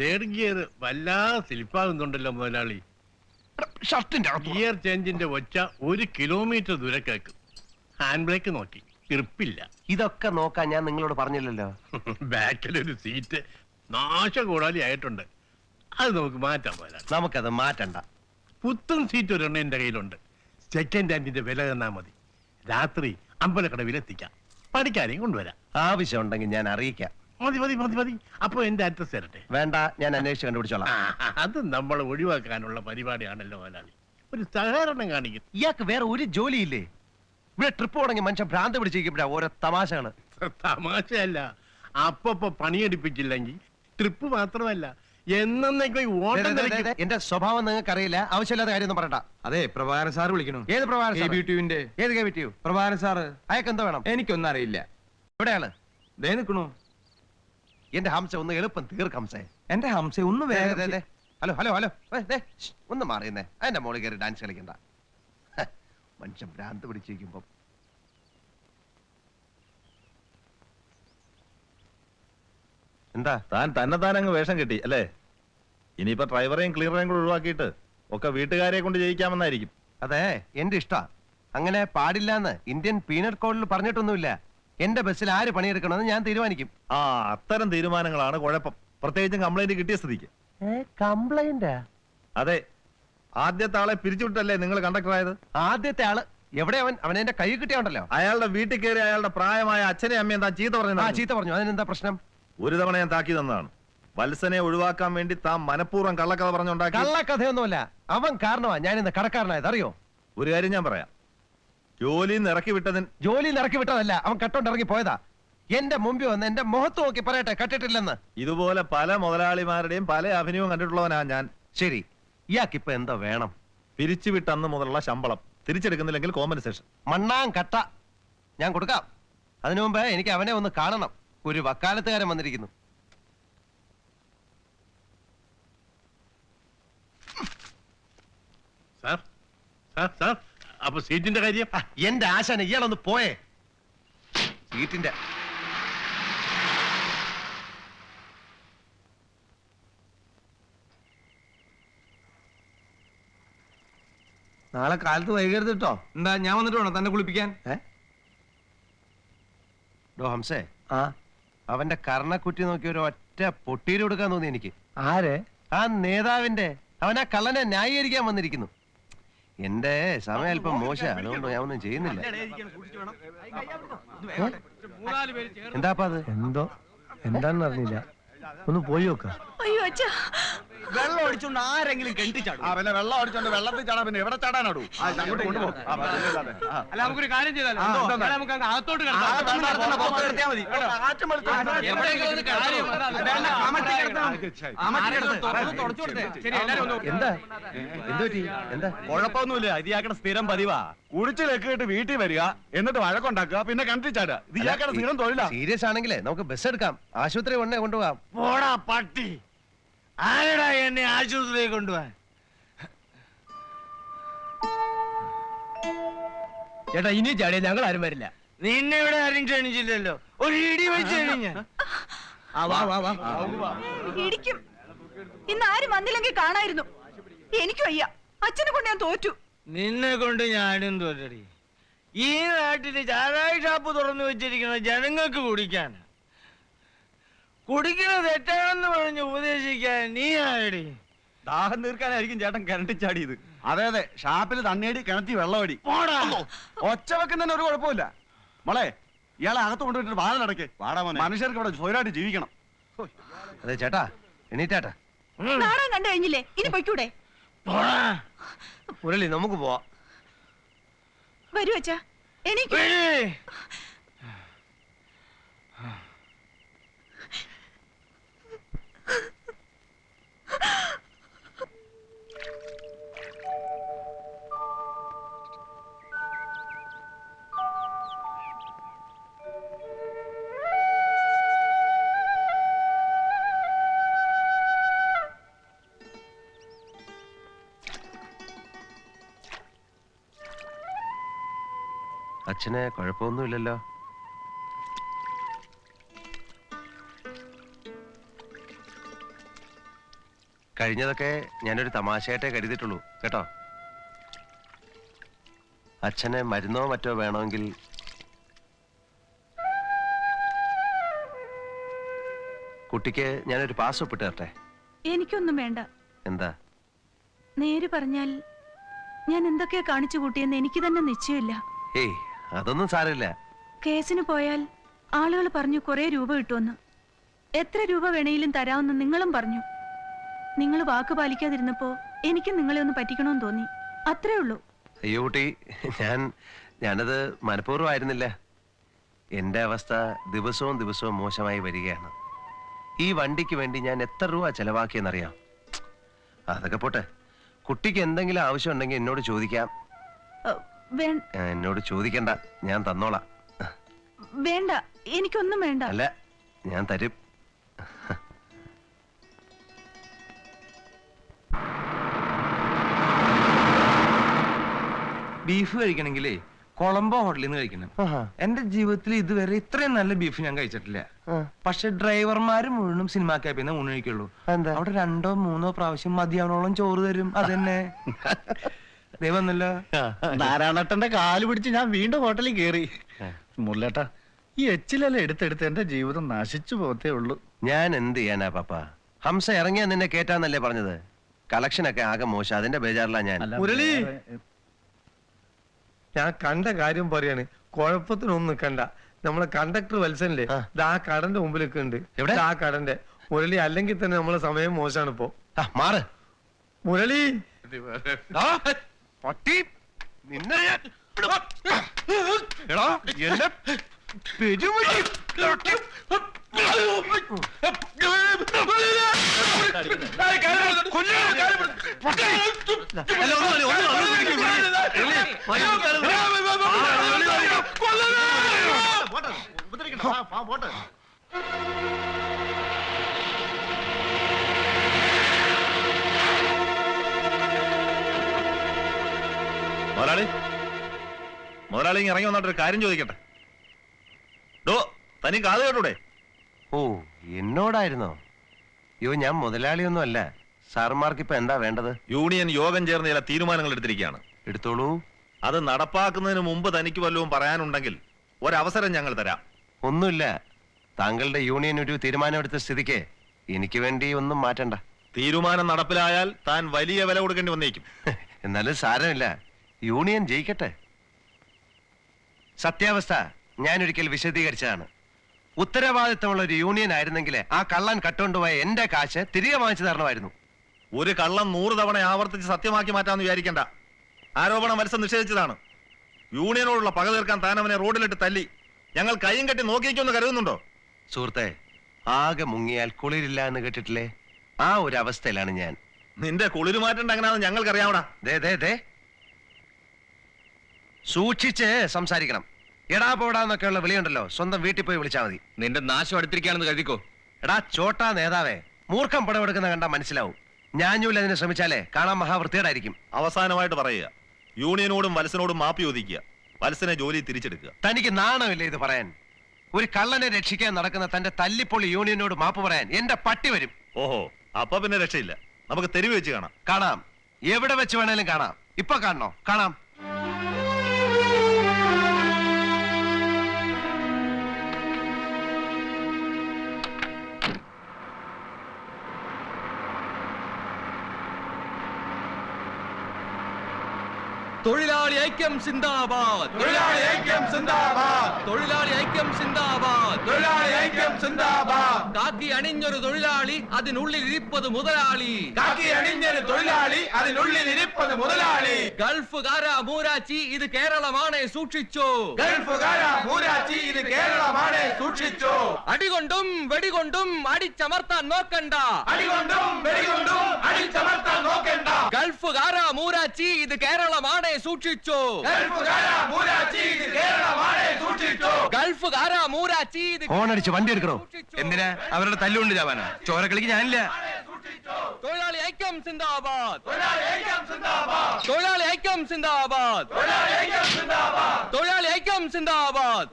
Third gear വല്ലാതെ സ്ലിപ്പാകുന്നുണ്ടല്ലോ മുതലാളി. ഷർട്ടിന്റെ ഗിയർ ചേഞ്ചിന്റെ ഒച്ച ഒരു കിലോമീറ്റർ ദൂരെ കേൾക്കും. ഹാൻഡ് ബ്രേക്ക് നോക്കി. ഇറിപ്പില്ല ഇതൊക്കെ നോക്കാൻ ഞാൻ നിങ്ങളോട് പറഞ്ഞില്ലല്ലോ. ബാക്കിലൊരു സീറ്റ് നാശകൂടാലി ആയിട്ടുണ്ട്. അത് നമുക്ക് മാറ്റാൻ പോരാ നമുക്കത് മാറ്റണ്ട. പുത്തൻ സീറ്റ് ഒരെണ്ണം എന്റെ കയ്യിലുണ്ട് സെക്കൻഡ് ഹാൻഡിന്റെ വില തന്നാ മതി. രാത്രി അമ്പലക്കടവിലെത്തിക്കാം പഠിക്കാരെയും കൊണ്ടുവരാം. ആവശ്യമുണ്ടെങ്കിൽ ഞാൻ അറിയിക്കാം. മതി മതി മതി മതി. അപ്പൊ എന്റെ അഡ്രസ് തരട്ടെ? വേണ്ട ഞാൻ അന്വേഷിച്ച് കണ്ടുപിടിച്ചോളാം. അത് നമ്മൾ ഒഴിവാക്കാനുള്ള പരിപാടിയാണല്ലോ മുതലാളി ഒരു സഹകരണം കാണിക്കും. ഇയാൾക്ക് വേറെ ഒരു ജോലി ഇല്ലേ ഇവിടെ ട്രിപ്പ് തുടങ്ങി മനുഷ്യൻ ഭ്രാന്ത് പിടിച്ചിരിക്കുമ്പോഴാ ഓരോ തമാശകൾ. തമാശയല്ല. അപ്പൊ പണിയെടുപ്പിച്ചില്ലെങ്കിൽ ട്രിപ്പ് മാത്രമല്ല എന്റെ സ്വഭാവം നിങ്ങൾക്ക് അറിയില്ല ആവശ്യമില്ലാത്ത കാര്യമൊന്നും പറയണ്ട. അതെ പ്രഭാകരൻ സാർ വിളിക്കണു? ഏത് പ്രഭാകരൻ ഏത് പ്രഭാകരൻ സാറ്. അയാൾക്ക് എന്താ വേണം? എനിക്കൊന്നും അറിയില്ല. എവിടെയാണ് ദേ നിക്കണു. എന്റെ ഹംസ ഒന്ന് എളുപ്പം തീർക്ക് ഹംസേ. എന്റെ ഹംസ ഒന്ന് വേഗം. Hello hello hello. ഒന്ന് മാറിയുന്നേ അതിന്റെ മോളി കയറി ഡാൻസ് കളിക്കണ്ട. മനുഷ്യൻ ഭ്രാന്ത് പിടിച്ചിരിക്കുമ്പോ. എന്താ? താൻ തന്നെ താൻ അങ്ങ് വേഷം കിട്ടി അല്ലേ? ഇനിയിപ്പോ ഡ്രൈവറെയും ക്ലീനറെയും കൂടെ ഒഴിവാക്കിയിട്ട് ഒക്കെ വീട്ടുകാരെ കൊണ്ട് ജയിക്കാമെന്നായിരിക്കും. അതെ എന്റെ ഇഷ്ടാ. അങ്ങനെ പാടില്ലാന്ന് ഇന്ത്യൻ പീനൽ കോഡിൽ പറഞ്ഞിട്ടൊന്നുമില്ല. എന്റെ ബസ്സിൽ ആര് പണിയെടുക്കണമെന്ന് ഞാൻ തീരുമാനിക്കും. ആ അത്തരം തീരുമാനങ്ങളാണ് കുഴപ്പം. പ്രത്യേകിച്ചും കംപ്ലൈന്റ് കിട്ടിയ സ്ഥിതിക്ക്. കംപ്ലൈന്റ് അതെ ആദ്യത്തെ ആളെ പിരിച്ചുവിട്ടല്ലേ നിങ്ങൾ കണ്ടക്ടർ ആയത് ആദ്യത്തെ ആൾ എവിടെ അവൻ? അവൻ എന്റെ കൈ കിട്ടിയുണ്ടല്ലോ. അയാളുടെ വീട്ടിൽ കയറി അയാളുടെ പ്രായമായ അച്ഛനെ അമ്മയും താൻ ചീത്ത പറഞ്ഞു ആ ചീത്ത പറഞ്ഞു. അതിനെന്താ പ്രശ്നം? ഒരു തവണ ഞാൻ താക്കി തന്നതാണ്. വത്സനെ ഒഴിവാക്കാൻ വേണ്ടി താൻ മനഃപൂർവം കള്ളക്കഥ പറഞ്ഞുണ്ടാക്കി. കള്ളക്കഥയൊന്നുമല്ല. അവൻ കാരണമാ ഞാൻ ഇന്ന് കടക്കാരനായത്. അറിയോ? ഒരു കാര്യം ഞാൻ പറയാം. ജോലിയിൽ ഇറക്കി വിട്ടതിന് ജോലി ഇറക്കി വിട്ടതല്ല അവൻ കട്ടോണ്ട് ഇറങ്ങി പോയതാ. എന്റെ മുമ്പിൽ വന്ന് എന്റെ മുഖത്ത് നോക്കി പറയട്ടെ കട്ടിട്ടില്ലെന്ന്. ഇതുപോലെ പല മുതലാളിമാരുടെയും പല അഭിനയവും കണ്ടിട്ടുള്ളവനാ ഞാൻ. ശരി ഇയാൾക്ക് എന്താ എന്തോ വേണം പിരിച്ചുവിട്ട അന്ന് മുതലുള്ള ശമ്പളം. തിരിച്ചെടുക്കുന്നില്ലെങ്കിൽ കോമ്പൻസേഷൻ മണ്ണാം കട്ട. ഞാൻ കൊടുക്കാം. അതിനു മുമ്പ് എനിക്ക് അവനെ ഒന്ന് കാണണം. ഒരു വക്കാലത്തുകാരൻ വന്നിരിക്കുന്നു. Sir sir sir. അപ്പൊ സീറ്റിന്റെ കാര്യം? എന്റെ ആശാന ഇയാളൊന്ന് പോയേ. സീറ്റിന്റെ. നാളെ കാലത്ത് വൈകരുത് കേട്ടോ എന്താ ഞാൻ വന്നിട്ട് വേണോ തന്നെ കുളിപ്പിക്കാൻ? ഡോ ഹംസേ. ആ. അവന്റെ കർണക്കുറ്റി നോക്കി ഒരു ഒറ്റ പൊട്ടീര് കൊടുക്കാൻ തോന്നി എനിക്ക്. ആരെ? ആ നേതാവിന്റെ. അവൻ ആ കള്ളനെ ന്യായീകരിക്കാൻ വന്നിരിക്കുന്നു. എന്റെ സമയം അല്പം മോശം. അതുകൊണ്ട് ഞാൻ ഒന്നും ചെയ്യുന്നില്ല. എന്താപ്പാ അത്? എന്തോ? എന്താണെന്ന് അറിഞ്ഞില്ല. ഒന്ന് പോയി നോക്കാം. അയ്യോ അച്ഛാ. വെള്ളം അടിച്ചോണ്ട് ആരെങ്കിലും കെട്ടിച്ചാടും ആ പിന്നെ വെള്ളം അടിച്ചോണ്ട് വെള്ളത്തിൽ ചാടാ പിന്നെ എവിടെ ചാടാൻ അങ്ങോട്ട് കൊണ്ടുപോ. അല്ല നമുക്കൊരു കാര്യം ചെയ്താലോ? ആ, എന്താ? നമുക്ക് അങ്ങ് അകത്തോട്ട് ആ, കിടക്കാം. വേണ്ട, വേണ്ട, പുറത്ത് നിർത്തിയാ മതി. കേട്ടോ. എവിടെയെങ്കിലും ഒന്ന് കാര്യം വന്നാൽ അത് വേണ്ട, അമർത്തി കിടത്താം. അമർത്തി കിടത്താം. ഒന്ന് തുടച്ചു കൊടുത്തേ. ശരി, എല്ലാവരും ഒന്ന് എന്താ? എന്ത് പറ്റി? എന്താ? കുഴപ്പമൊന്നുമില്ല. ഇത് ഇയാക്കടെ സ്ഥിരം പതിവാ. കുടിച്ചിലൊക്കെ ഇട്ട് വീട്ടിൽ വരിക എന്നിട്ട് വഴക്കുണ്ടാക്കുക പിന്നെ കണ്ടി ചാടുക. ഇത് ഇയാക്കടെ സ്ഥിരം തൊഴിലാ. സീരിയസ് ആണെങ്കിലേ നമുക്ക് ബസ് എടുക്കാം. ആശുപത്രി ഉടനെ കൊണ്ടുപോകാം. പോടാ പട്ടി. ആരടാ എന്നെ ആശുപത്രിയിൽ കൊണ്ടുപോവാൻ ചേട്ടാ ഇനി ചാടിയ ഞങ്ങൾ ആരും വരില്ല. നിന്നെ ഇവിടെ ആരും ക്ഷണിച്ചില്ലല്ലോ. ഒരു ഇടി വെച്ച് ഇടിക്കും. ഇന്ന് ആരും വന്നില്ലെങ്കിൽ കാണായിരുന്നു. എനിക്കും വയ്യ. അച്ഛനെ കൊണ്ട് ഞാൻ തോറ്റു. നിന്നെ കൊണ്ട് ഞാനും തോറ്റടി. ഈ നാട്ടിൽ ചാരായ ഷാപ്പ് തുറന്നു വെച്ചിരിക്കുന്ന ജനങ്ങൾക്ക് കുടിക്കാൻ. കുടിക്കുന്നത് തെറ്റാണെന്ന് പറഞ്ഞ് ഉപദേശിക്കാൻ നീ ആടി ദാഹം തീർക്കാനായിരിക്കും ചേട്ടൻ കിണറ്റി ചാടിയത്. അതെ അതെ. ഷാപ്പിൽ തണ്ണേടി കിണറ്റി വെള്ളമടി. ഒച്ച വെക്കുന്നതിന് ഒരു കുഴപ്പമില്ല. മോളെ ഇയാളെ അകത്ത് കൊണ്ടുപോയിട്ട് വാതിലടക്ക് മനുഷ്യർക്ക് ഇവിടെ സ്വയമായിട്ട് ജീവിക്കണം. അതെ ചേട്ടാ. എണീറ്റാട്ടാ. നാടകം കണ്ടു കഴിഞ്ഞില്ലേ? ഇനി പൊയ്ക്കൂടെ? മുരളി നമുക്ക് പോവാ. വരൂ അച്ഛാ. എനിക്ക് അച്ഛന് കുഴപ്പമൊന്നുമില്ലല്ലോ. കഴിഞ്ഞതൊക്കെ ഞാനൊരു തമാശയായിട്ടേ കരുതിയിട്ടുള്ളൂ കേട്ടോ? അച്ഛന് മരുന്നോ മറ്റോ വേണമെങ്കിൽ കുട്ടിക്ക് ഞാനൊരു പാസ് ഒപ്പിട്ട് തരട്ടെ? എനിക്കൊന്നും വേണ്ട. എന്താ? നേര് പറഞ്ഞാൽ ഞാൻ എന്തൊക്കെയാ കാണിച്ചു കൂട്ടിയെന്ന് എനിക്ക് തന്നെ നിശ്ചയമില്ല. ഏയ് അതൊന്നും സാരമില്ല. കേസിന് പോയാൽ ആളുകൾ പറഞ്ഞു കുറെ രൂപ കിട്ടുമെന്ന്. എത്ര രൂപ വേണേലും തരാമെന്ന് നിങ്ങളും പറഞ്ഞു. നിങ്ങൾ വാക്ക് പാലിക്കാതിരുന്നപ്പോ എനിക്ക് നിങ്ങളെ ഒന്ന് പറ്റിക്കണമെന്ന് തോന്നി. അത്രേ ഉള്ളൂ. അയ്യോ കുട്ടി ഞാൻ ഞാനത് മനഃപൂർവം ആയിരുന്നില്ല എന്റെ അവസ്ഥ ദിവസവും ദിവസവും മോശമായി വരികയാണ്. ഈ വണ്ടിക്ക് വേണ്ടി ഞാൻ എത്ര രൂപ ചെലവാക്കിയെന്നറിയാം. അതൊക്കെ പോട്ടെ കുട്ടിക്ക് എന്തെങ്കിലും ആവശ്യം ഉണ്ടെങ്കിൽ എന്നോട് ചോദിക്കാം. എന്നോട് ചോദിക്കണ്ട. ഞാൻ തന്നോളാം. വേണ്ട. എനിക്കൊന്നും വേണ്ട. അല്ല ഞാൻ തരും. ബീഫ് കഴിക്കണമെങ്കിലേ കൊളംബോ ഹോട്ടലിൽ നിന്ന് കഴിക്കണം. എന്റെ ജീവിതത്തിൽ ഇതുവരെ ഇത്രയും നല്ല ബീഫ് ഞാൻ കഴിച്ചിട്ടില്ല. പക്ഷെ ഡ്രൈവർമാര് മുഴുവനും സിനിമ ക്യാപ്പിന്ന് ഊണ് കഴിക്കുള്ളൂ? അവിടെ രണ്ടോ മൂന്നോ പ്രാവശ്യം മതിയാവണോളം ചോറ് തരും. അതന്നെ. നാരായണട്ടന്റെ കാൽ പിടിച്ച് ഞാൻ വീണ്ടും ഹോട്ടലിൽ കേറി. മുല്ലേട്ടാ ഈ എച്ചിലെല്ലാം എടുത്തെടുത്ത് എന്റെ ജീവിതം നശിച്ചു പോകത്തേ ഉള്ളൂ. ഞാൻ എന്ത് ചെയ്യാനാ പാപ്പ? ഹംസ ഇറങ്ങിയാ നിന്നെ കേറ്റാന്നല്ലേ പറഞ്ഞത്? കളക്ഷൻ ഒക്കെ ആകെ മോശം അതിന്റെ ബേജാറിലാ ഞാൻ. അല്ല, മുരളി! വേറെ- ഞാൻ കണ്ട കാര്യം പറയാണ് കുഴപ്പത്തിനൊന്നും കണ്ട. നമ്മളെ കണ്ടക്ടർ വത്സനില്ലേ ആ. ദാ ആ കടന്റെ മുമ്പിലൊക്കെ ഉണ്ട് എവിടെ? ദാ ആ കടന്റെ. മുരളി അല്ലെങ്കിൽ തന്നെ നമ്മളെ സമയം മോശമാണ് ഇപ്പോ. ആ, മാറ്. മുരളി! ആ, പട്ടി നിന്നെ ഞാൻ എടാ, എന്നെ പെരുവഴി മുതലാളി മുതലാളി ഇങ്ങ് ഇറങ്ങി വന്നിട്ടൊരു കാര്യം ചോദിക്കട്ടെ? ഡോ തനി കാത് കേട്ടൂടെ? ഓ എന്നോടായിരുന്നോ? അയ്യോ ഞാൻ മുതലാളിയൊന്നും അല്ല. സാർമാർക്ക് ഇപ്പൊ എന്താ വേണ്ടത്? യൂണിയൻ യോഗം ചേർന്ന് ചില തീരുമാനങ്ങൾ എടുത്തിരിക്കുകയാണ്. എടുത്തോളൂ. അത് നടപ്പാക്കുന്നതിന് മുമ്പ് തനിക്ക് വല്ലതും പറയാനുണ്ടെങ്കിൽ ഒരവസരം ഞങ്ങൾ തരാം. ഒന്നുമില്ല. താങ്കളുടെ യൂണിയൻ ഒരു തീരുമാനമെടുത്ത സ്ഥിതിക്ക് എനിക്ക് വേണ്ടി ഒന്നും മാറ്റണ്ട. തീരുമാനം നടപ്പിലായാൽ താൻ വലിയ വില കൊടുക്കേണ്ടി വന്നേക്കും. എന്നാലും സാരമില്ല. യൂണിയൻ ജയിക്കട്ടെ. സത്യാവസ്ഥ ഞാൻ ഒരിക്കൽ വിശദീകരിച്ചതാണ്. ഉത്തരവാദിത്തമുള്ള ഒരു യൂണിയൻ ആയിരുന്നെങ്കിൽ ആ കള്ളൻ കട്ടുകൊണ്ടുപോയ എന്റെ കാശ് തിരികെ വാങ്ങിച്ചു തരണമായിരുന്നു. ഒരു കള്ളം നൂറ് തവണ ആവർത്തിച്ച് സത്യമാക്കി മാറ്റാന്ന് വിചാരിക്കണ്ട. ആരോപണം മത്സം നിഷേധിച്ചതാണ്. യൂണിയനോടുള്ള പക തീർക്കാൻ താൻ അവനെ റോഡിലിട്ട് തല്ലി. ഞങ്ങൾ കൈയും കെട്ടി നോക്കിയിരിക്കുമെന്ന് കരുതുന്നുണ്ടോ? സുഹൃത്തെ ആകെ മുങ്ങിയാൽ കുളിരില്ല എന്ന് കേട്ടിട്ടില്ലേ? ആ ഒരു അവസ്ഥയിലാണ് ഞാൻ. നിന്റെ കുളിരുമാറ്റം എങ്ങനെയാണെന്ന് ഞങ്ങൾക്കറിയാവടാ ദേ ദേ ദേ. സൂക്ഷിച്ച് സംസാരിക്കണം. എടാ പോടാന്നൊക്കെയുള്ള വിളിയുണ്ടല്ലോ. സ്വന്തം വീട്ടിൽ പോയി വിളിച്ചാൽ മതി. നിന്റെ നാശം അടുത്തിരിക്കുകയാണെന്ന് കരുതിക്കോ? എടാ ചോട്ടാ നേതാവേ മൂർഖം പടമെടുക്കുന്ന കണ്ടാ മനസ്സിലാവും. ഞാഞ്ഞൂല അതിനെ ശ്രമിച്ചാലേ കാണാൻ മഹാവൃത്തിയോടായിരിക്കും അവസാനമായിട്ട് പറയുക. യൂണിയനോടും വത്സനോടും മാപ്പ് ചോദിക്കുക. വത്സനെ ജോലി തിരിച്ചെടുക്കുക. തനിക്ക് നാണമില്ലേ ഇത് പറയാൻ. ഒരു കള്ളനെ രക്ഷിക്കാൻ നടക്കുന്ന തന്റെ തല്ലിപ്പൊളി യൂണിയനോട് മാപ്പ് പറയാൻ എന്റെ പട്ടി വരും. ഓഹോ അപ്പൊ പിന്നെ രക്ഷയില്ല. നമുക്ക് തെരുവ് വെച്ച് കാണാം. കാണാം. എവിടെ വെച്ച് വേണേലും കാണാം. ഇപ്പൊ കാണണോ? കാണാം. തൊഴിലാളി ഐക്യം സിന്ദാബാദ്. തൊഴിലാളി ഐക്യം സിന്ദാബാദ്. തൊഴിലാളി ഐക്യം സിന്ദാബാദ്. തൊഴിലാളി ഐക്യം കാക്കി അണിഞ്ഞൊരു തൊഴിലാളി അതിനുള്ളിൽ ഇരിപ്പത് മുതലാളി. കാക്കി അണിഞ്ഞൊരു തൊഴിലാളി അതിനുള്ളിൽ ഇരിപ്പത് മുതലാളി. ഗൾഫുകാര മൂരാച്ചി ഇത് കേരളമാണ് സൂക്ഷിച്ചോ. ഗൾഫുകാര മൂരാച്ചി ഇത് കേരളമാണ് സൂക്ഷിച്ചോ. അടികൊണ്ടും വെടികൊണ്ടും അടിച്ചമർത്താൻ നോക്കണ്ട. അടികൊണ്ടും വെടികൊണ്ടും അടിച്ചമർത്താൻ നോക്കണ്ട. ഗൾഫുകാര മൂരാച്ചി ഇത് കേരളമാണ് സൂക്ഷിച്ചോ. ഗൾഫുകാര മൂരാച്ചി ഇത് കേരളമാണ് സൂക്ഷിച്ചു. ഗൾഫുകാര മൂരാച്ചി ഇത് ഫോണടിച്ച് വണ്ടി എടുക്കണോ സൂക്ഷിച്ചോ. എന്തിനാ? അവരുടെ തല്ലുകൊണ്ട് ചാവാനാ? ചോരക്കളിക്ക് ഞാനില്ല. തൊഴിലാളി ഐക്യം സിന്ദാബാദ്. തൊഴിലാളി ഐക്യം സിന്ദാബാദ്. തൊഴിലാളി ഐക്യം സിന്ദാബാദ്.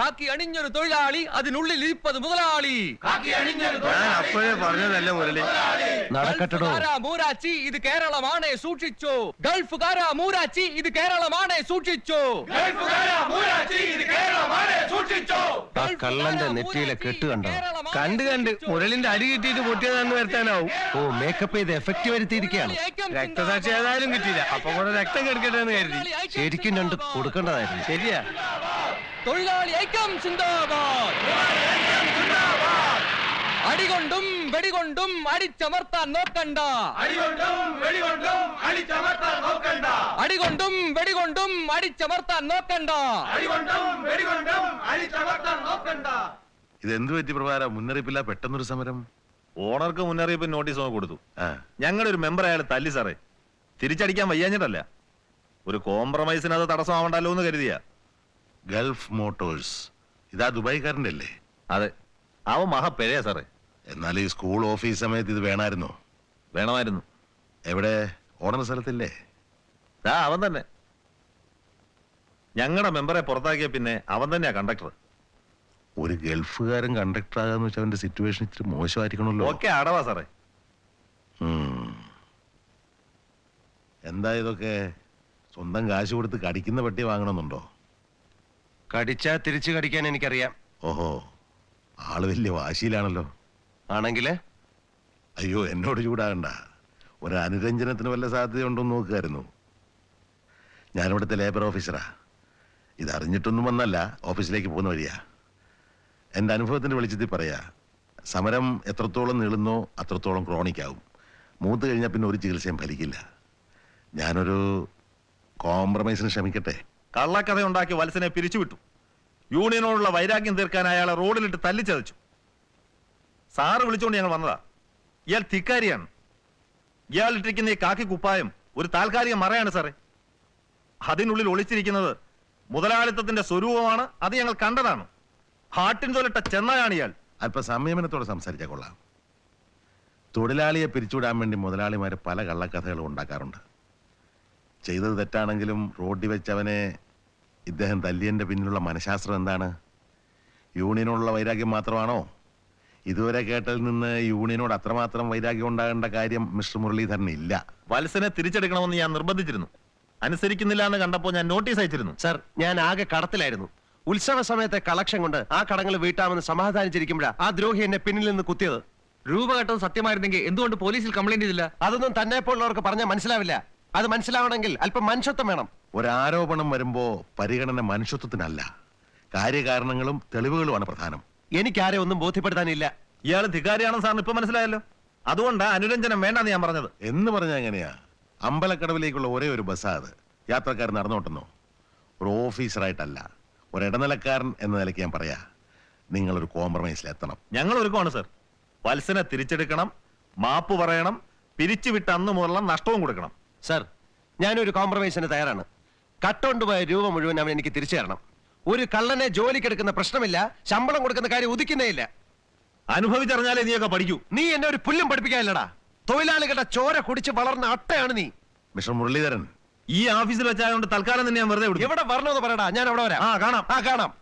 കാക്കി അണിഞ്ഞൊരു തൊഴിലാളി അതിനുള്ളിൽ ഇരിപ്പത് മുതലാളി. അപ്പോഴേ പറഞ്ഞതല്ലേ മുരളി? നടക്കട്ടടോ. ഗൾഫുകാരാ മൂരാച്ചി ഇത് കേരളമാണ് സൂക്ഷിച്ചോ. ഗൾഫുകാരാ മൂരാച്ചി ഇത് കേരളമാണ് സൂക്ഷിച്ചോ. ആ കള്ളന്റെ നെറ്റിയിലെ കെട്ട് കണ്ടോ? കണ്ട് കണ്ട് മുരളിന്റെ അരി കിട്ടിയിട്ട് പൊട്ടിയതാന്ന് വരുത്താനാവും. ഓ മേക്കപ്പ് ചെയ്ത് എഫക്റ്റ് വരുത്തിയിരിക്കുകയാണ്. രക്തസാക്ഷി ഏതായാലും കിട്ടിയില്ല. അപ്പൊ കൂടെ രക്തം കെടുക്കട്ടെ എന്ന് കരുതി ശരിക്കും രണ്ട് കൊടുക്കേണ്ടതായിരുന്നു. ശരിയാ. തൊഴിലാളി ഐക്യം ചിന്താബാദ് അടികൊണ്ടും വെടികൊണ്ടും അടിച്ചമർത്താൻ നോക്കണ്ട. അടികൊണ്ടും വെടികൊണ്ടും അടിച്ചമർത്താൻ നോക്കണ്ട. ഇതെന്തു പറ്റി പ്രഭാര? മുന്നറിയിപ്പില്ല പെട്ടെന്നൊരു സമരം? ഓണർക്ക് മുന്നറിയിപ്പ് നോട്ടീസ് ഒക്കെ കൊടുത്തു. ഞങ്ങളുടെ ഒരു മെമ്പർ അയാൾ തല്ലി സാറേ. തിരിച്ചടിക്കാൻ വയ്യാഞ്ഞിട്ടല്ല. ഒരു കോംപ്രമൈസിന് അത് തടസ്സമാവണ്ടല്ലോ എന്ന് കരുതിയ. Gulf Motors. ഇതാ ദുബായിക്കാരന്റെ അല്ലേ അതെ. അവൻ മഹാപ്പെഴയാ സാറേ. എന്നാൽ ഈ സ്കൂൾ ഓഫീസ് സമയത്ത് ഇത് വേണമായിരുന്നോ. വേണമായിരുന്നു. എവിടെ? ഓടുന്ന സ്ഥലത്തില്ലേ? ആ അവൻ തന്നെ. ഞങ്ങളുടെ മെമ്പറെ പുറത്താക്കിയ പിന്നെ അവൻ തന്നെയാ കണ്ടക്ടർ ഒരു ഗൾഫുകാരൻ കണ്ടക്ടർ ആകാന്ന് വെച്ചാൽ അവന്റെ സിറ്റുവേഷൻ ഇച്ചിരി മോശമായിരിക്കണമല്ലോ. ഓക്കെ ആടവാ സാറേ. എന്താ ഇതൊക്കെ? സ്വന്തം കാശ് കൊടുത്ത് കടിക്കുന്ന പട്ടി വാങ്ങണമെന്നുണ്ടോ? കടിച്ചാ തിരിച്ചു കടിക്കാൻ എനിക്കറിയാം. ഓഹോ ആൾ വലിയ വാശിയിലാണല്ലോ. ആണെങ്കിൽ അയ്യോ എന്നോട് ചൂടാകണ്ട. ഒരു അനുരഞ്ജനത്തിന് വല്ല സാധ്യതയുണ്ടോന്ന് നോക്കുമായിരുന്നു ഞാനിവിടുത്തെ ലേബർ ഓഫീസറാ ഇതറിഞ്ഞിട്ടൊന്നും വന്നല്ല ഓഫീസിലേക്ക് പോകുന്ന വഴിയാ. എന്റെ അനുഭവത്തിന്റെ വെളിച്ചത്തിൽ പറയാ സമരം എത്രത്തോളം നീളുന്നോ അത്രത്തോളം ക്രോണിക്കാവും മൂത്ത് കഴിഞ്ഞാൽ പിന്നെ ഒരു ചികിത്സയും ഫലിക്കില്ല. ഞാനൊരു കോംപ്രമൈസിന് ശ്രമിക്കട്ടെ കള്ളക്കഥ ഉണ്ടാക്കി വത്സനെ പിരിച്ചുവിട്ടു. യൂണിയനോടുള്ള വൈരാഗ്യം തീർക്കാൻ അയാളെ റോഡിലിട്ട് തല്ലിച്ചതച്ചു. സാറ് വിളിച്ചുകൊണ്ട് ഞങ്ങൾ വന്നതാ. ഇയാൾ തിക്കാരിയാണ് ഇയാൾ ഇട്ടിരിക്കുന്ന ഈ കാക്കി കുപ്പായം ഒരു താൽക്കാലിക മറയാണ് സാറേ. അതിനുള്ളിൽ ഒളിച്ചിരിക്കുന്നത് മുതലാളിത്തത്തിന്റെ സ്വരൂപമാണ് അത് ഞങ്ങൾ കണ്ടതാണ്. ഹാട്ടിൻ തൊലിട്ട ചെന്നായാണ് ഇയാൾ. അല്പ സംയമനത്തോടെ സംസാരിച്ചാൽ കൊള്ളാം. തൊഴിലാളിയെ പിരിച്ചുവിടാൻ വേണ്ടി മുതലാളിമാർ പല കള്ളക്കഥകളും ഉണ്ടാക്കാറുണ്ട്. ചെയ്തത് തെറ്റാണെങ്കിലും റോഡിൽ വെച്ചവനെ ഇദ്ദേഹം തല്ലിയന്റെ പിന്നിലുള്ള മനഃശാസ്ത്രം എന്താണ്? യൂണിയനോടുള്ള വൈരാഗ്യം മാത്രമാണോ? ഇതുവരെ കേട്ടതിൽ നിന്ന് യൂണിയനോട് അത്രമാത്രം വൈരാഗ്യം ഉണ്ടാകേണ്ട കാര്യം മിസ്റ്റർ മുരളീധരൻ ഇല്ല. വത്സനെ തിരിച്ചെടുക്കണമെന്ന് ഞാൻ നിർബന്ധിച്ചിരുന്നു. അനുസരിക്കുന്നില്ല എന്ന് കണ്ടപ്പോൾ ഞാൻ നോട്ടീസ് അയച്ചിരുന്നു. സർ ഞാൻ ആകെ കടത്തിലായിരുന്നു. ഉത്സവ സമയത്തെ കളക്ഷൻ കൊണ്ട് ആ കടങ്ങൾ വീട്ടാമെന്ന് സമാധാനിച്ചിരിക്കുമ്പോഴാ ആ ദ്രോഹി എന്നെ പിന്നിൽ നിന്ന് കുത്തിയത്. രൂപ കേട്ടത് സത്യമായിരുന്നെങ്കിൽ എന്തുകൊണ്ട് പോലീസിൽ കംപ്ലൈന്റ് ചെയ്തില്ല? അതൊന്നും തന്നെ പോലുള്ളവർക്ക് പറഞ്ഞാൽ മനസ്സിലാവില്ല. അത് മനസ്സിലാവണമെങ്കിൽ അല്പം മനുഷ്യത്വം വേണം. ഒരാരോപണം വരുമ്പോ പരിഗണന മനുഷ്യത്വത്തിനല്ല. കാര്യകാരണങ്ങളും തെളിവുകളുമാണ് പ്രധാനം. എനിക്കാരെ ഒന്നും ബോധ്യപ്പെടുത്താനില്ല. ഇയാൾ ധികാരിയാണെന്ന് സാറിന് ഇപ്പൊ മനസ്സിലായല്ലോ? അതുകൊണ്ടാ അനുരഞ്ജനം വേണ്ടെന്ന് ഞാൻ പറഞ്ഞത്. എന്ന് പറഞ്ഞാൽ എങ്ങനെയാ? അമ്പലക്കടവിലേക്കുള്ള ഒരേ ഒരു ബസ് അത്. യാത്രക്കാരൻ നടന്നോട്ടുന്നു? ഒരു ഓഫീസറായിട്ടല്ല. ഒരു ഇടനിലക്കാരൻ എന്ന നിലയ്ക്ക് ഞാൻ പറയാ. നിങ്ങൾ ഒരു കോംപ്രമൈസിൽ എത്തണം ഞങ്ങൾ ഒരുക്കമാണ് സർ. വത്സനെ തിരിച്ചെടുക്കണം മാപ്പ് പറയണം പിരിച്ചുവിട്ട അന്ന് മുതലുള്ള നഷ്ടവും കൊടുക്കണം. സർ ഞാനൊരു കോംപ്രമൈസിന് തയ്യാറാണ്. കട്ടുകൊണ്ടുപോയ രൂപ മുഴുവൻ അവൻ എനിക്ക് തിരിച്ചു തരണം. ഒരു കള്ളനെ ജോലിക്കെടുക്കുന്ന പ്രശ്നമില്ല ശമ്പളം കൊടുക്കുന്ന കാര്യം ഉദിക്കുന്നേ ഇല്ല. അനുഭവിച്ചറിഞ്ഞാലേ നീയൊക്കെ പഠിക്കൂ. നീ എന്നെ ഒരു പുല്ലും പഠിപ്പിക്കാനില്ലടാ. തൊഴിലാളികളുടെ ചോര കുടിച്ച് വളർന്ന അട്ടയാണ് നീ. മിസ്റ്റർ മുരളീധരൻ ഈ ഓഫീസിൽ വെച്ചായതുകൊണ്ട് തൽക്കാലം തന്നെ ഞാൻ വെറുതെ വിടും. എവിടെ വരണമെന്ന് പറയടാ ഞാൻ അവിടെ വരാം. ആ കാണാം. ആ കാണാം.